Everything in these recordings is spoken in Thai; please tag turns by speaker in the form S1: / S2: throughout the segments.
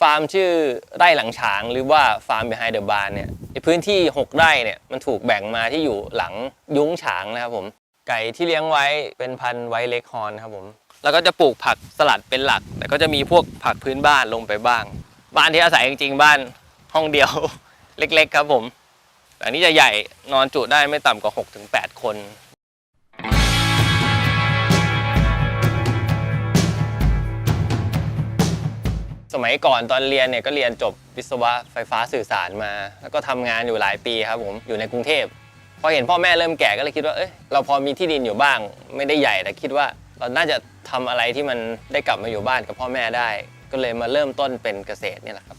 S1: ฟาร์มชื่อไร่หลังฉางหรือว่าฟาร์ม behind the barn เนี่ยพื้นที่ 6 ไร่เนี่ยมันถูกแบ่งมาที่อยู่หลังยุ้งฉางนะครับผมไก่ที่เลี้ยงไว้เป็นพันธุ์ไวเล็กฮอนครับผมแล้วก็จะปลูกผักสลัดเป็นหลัก แต่ก็จะมีพวกผักพื้นบ้านลงไปบ้าง บ้านที่อาศัยจริงๆ บ้านห้องเดียว เล็ก ๆ ครับผมแต่อันนี้จะใหญ่นอนจุได้ไม่ต่ำกว่า 6-8 คน สมัยก่อนตอนเรียนเนี่ยก็เรียนจบวิศวะไฟฟ้าสื่อสารมา แล้วก็ทำงานอยู่หลายปีครับผมอยู่ในกรุงเทพพอเห็นพ่อแม่เริ่มแก่ก็เลยคิดว่าเอ้ยเราพอมีที่ดินอยู่บ้าง ไม่ได้ใหญ่แต่คิดว่าเราน่าจะทำอะไรที่มันได้กลับมาอยู่บ้านกับพ่อแม่ได้ ก็เลยมาเริ่มต้นเป็นเกษตรเนี่ยแหละครับ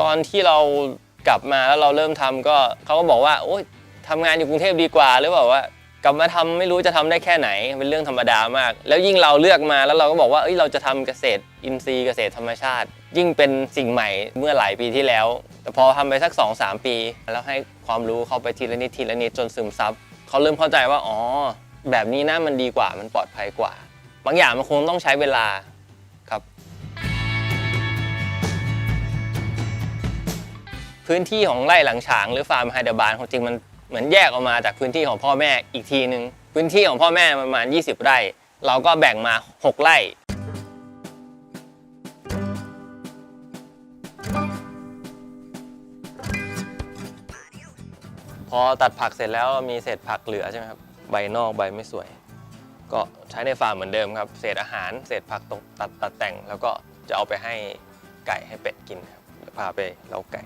S1: ตอนที่เรากลับมาแล้วเราเริ่มทำก็เขาก็บอกว่าโอ๊ยทำงานอยู่กรุงเทพดีกว่าหรือเปล่าว่า กลับมาทำไม่รู้จะทำได้แค่ไหนเป็นเรื่องธรรมดามาก แล้วยิ่งเราเลือกมาแล้วเราก็บอกว่าเอ้ยเราจะทำเกษตรอินทรีย์เกษตรธรรมชาติ ยิ่งเป็นสิ่งใหม่เมื่อหลายปีที่แล้ว แต่พอทำไปสัก 2-3 ปี แล้วให้ความรู้เข้าไปทีละนิดทีละนิดจนซึมซับเขาเริ่มเข้าใจว่าอ๋อแบบนี้นะมันดีกว่ามันปลอดภัยกว่า บางอย่างมันคงต้องใช้เวลาครับ พื้นที่ของไร่หลังฉางหรือฟาร์มไฮเดรบานของจริงมัน เหมือนแยกออกมาจากพื้นที่ของพ่อแม่อีกทีหนึ่งพื้นที่ของพ่อแม่ประมาณ 20 ไร่ เราก็แบ่งมา 6 ไร่ พอตัดผักเสร็จแล้วมีเศษผักเหลือใช่ไหมครับ ใบนอกใบไม่สวย ก็ใช้ในฟาร์มเหมือนเดิมครับ เศษอาหาร เศษผักตกตัดตัดแต่ง แล้วก็จะเอาไปให้ไก่ให้เป็ดกินครับพาไปเล้าไก่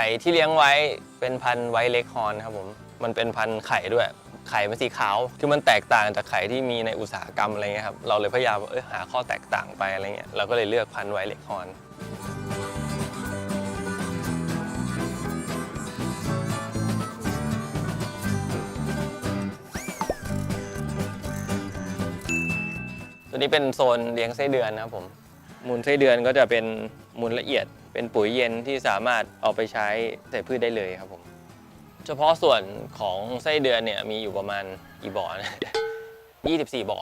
S1: ก่ที่เลี้ยงไว้เป็นพันธุ์ไวเล็กฮอนครับผม มันเป็นพันธุ์ไข่ด้วย ไข่เป็นสีขาว คือมันแตกต่างจากไข่ที่มีในอุตสาหกรรมอะไรเงี้ยครับ เราเลยพยายามเออหาข้อแตกต่างไปอะไรเงี้ย เราก็เลยเลือกพันธุ์ไวเล็กฮอนตัวนี้เป็นโซนเลี้ยงไส้เดือนนะครับผม มูลไส้เดือนก็จะเป็นมูลละเอียด เป็นปุ๋ยเย็นที่สามารถเอาไปใช้ใส่พืชได้เลยครับผมเฉพาะส่วนของไส้เดือนเนี่ยมีอยู่ประมาณกี่บ่อนะ24 บ่อ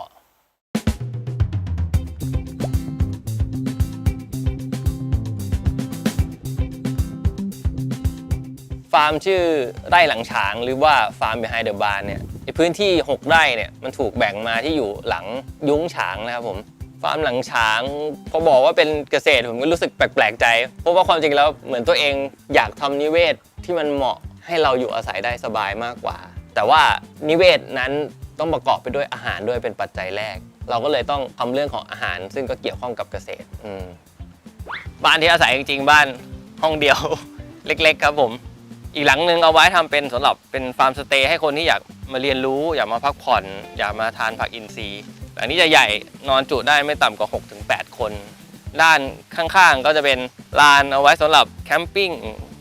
S1: ฟาร์มชื่อไร่หลังฉางหรือว่าฟาร์ม behind the barn เนี่ยพื้นที่ 6 ไร่เนี่ยมันถูกแบ่งมาที่อยู่หลังยุ้งฉางนะครับผม ฟาร์มหลังฉางพอบอกว่าเป็นเกษตรผมก็รู้สึกแปลกๆใจ เพราะว่าความจริงแล้วเหมือนตัวเองอยากทำนิเวศที่มันเหมาะให้เราอยู่อาศัยได้สบายมากกว่า แต่ว่านิเวศนั้นต้องประกอบไปด้วยอาหารด้วยเป็นปัจจัยแรก เราก็เลยต้องทำเรื่องของอาหาร ซึ่งก็เกี่ยวข้องกับเกษตรบ้านที่อาศัยจริงๆ บ้านห้องเดียวเล็ก ๆ ครับผม อีกหลังหนึ่งเอาไว้ทำเป็นสำหรับเป็นฟาร์มสเตย์ให้คนที่อยากมาเรียนรู้ อยากมาพักผ่อน อยากมาทานผักอินทรีย์ อันนี้จะใหญ่นอนจุได้ไม่ต่ำกว่า 6-8 คน ด้านข้างๆก็จะเป็นลานเอาไว้สำหรับแคมปิ้ง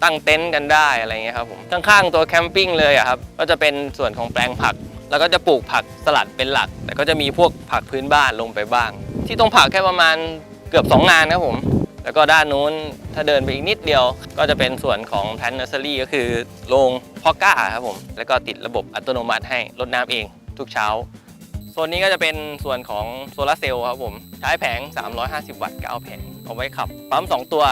S1: ตั้งเต็นท์กันได้อะไรเงี้ยครับผมข้างๆตัวแคมปิ้งเลยอะครับก็จะเป็นส่วนของแปลงผัก แล้วก็จะปลูกผักสลัดเป็นหลัก แต่ก็จะมีพวกผักพื้นบ้านลงไปบ้าง ที่ตรงผักแค่ประมาณเกือบ 2 งานครับผมแล้วก็ด้านนู้นถ้าเดินไปอีกนิดเดียว ก็จะเป็นส่วนของแพนเนอร์เซอรี่ก็คือโรงพาะกล้าครับผมแล้วก็ติดระบบอัตโนมัติให้รดน้ำเองทุกเช้า โซนนี้ก็จะเป็นส่วนของโซลาร์เซลล์ครับผม ใช้แผง 350 วัตต์9แผง เอาไว้ขับ ปั๊ม 2 ตัว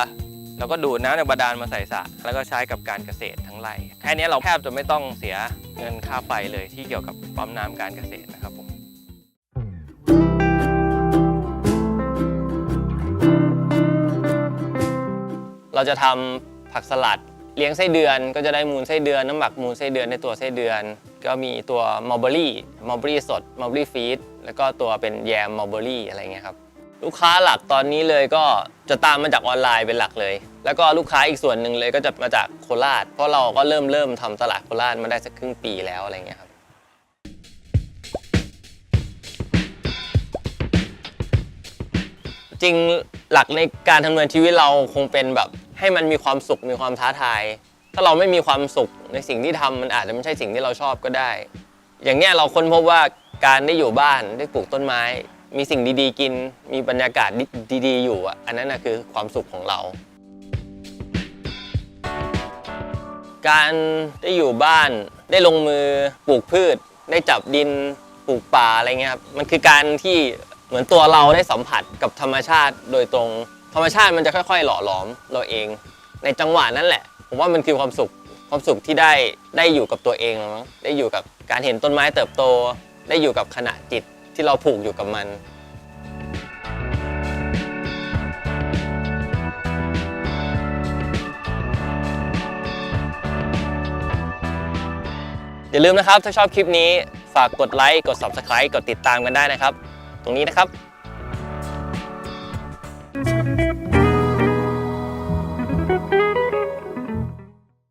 S1: แล้วก็ดูดน้ำในบาดาลมาใส่สระแล้วก็ใช้กับการเกษตรทั้งไร่แค่นี้เราแทบจะไม่ต้องเสียเงินค่าไฟเลยที่เกี่ยวกับปั๊มน้ำการเกษตรนะครับผมเราจะทำผักสลัดเลี้ยงไส้เดือนก็จะได้มูลไส้เดือนน้ำหมักมูลไส้เดือนในตัวไส้เดือน ก็มีตัวมัลเบอรี่มัลเบอรี่สดมัลเบอรี่ฟีดแล้วก็ตัวเป็นแยมมัลเบอรี่อะไรเงี้ยครับลูกค้าหลักตอนนี้เลยก็จะตามมาจากออนไลน์เป็นหลักเลย แล้วก็ลูกค้าอีกส่วนหนึ่งเลยก็จะมาจากโคราช เพราะเราก็เริ่มเริ่มทำตลาดโคราชมาได้สักครึ่งปีแล้วอะไรเงี้ยครับจริงหลักในการดำเนินชีวิตเราคงเป็นแบบให้มันมีความสุขมีความท้าทาย ถ้าเราไม่มีความสุขในสิ่งที่ทำมันอาจจะไม่ใช่สิ่งที่เราชอบก็ได้ อย่างเนี้ยเราค้นพบว่าการได้อยู่บ้านได้ปลูกต้นไม้ มีสิ่งดีๆ กิน มีบรรยากาศดีๆ อยู่อันนั้นนะคือความสุขของเรา การได้อยู่บ้านได้ลงมือปลูกพืช ได้จับดินปลูกป่าอะไรเงี้ยครับมันคือการที่เหมือนตัวเราได้สัมผัสกับธรรมชาติโดยตรง ธรรมชาติมันจะค่อย ๆ หล่อหลอมเราเอง ในจังหวะนั้นแหละ ผมว่ามันคือความสุขความสุขที่ได้ได้อยู่กับตัวเองมั้งได้อยู่กับการเห็นต้นไม้เติบโต ได้อยู่กับขณะจิตที่เราผูกอยู่กับมันอย่าลืมนะครับ ถ้าชอบคลิปนี้ ฝากกดไลค์ กด Subscribe กดติดตามกันได้นะครับ ตรงนี้นะครับ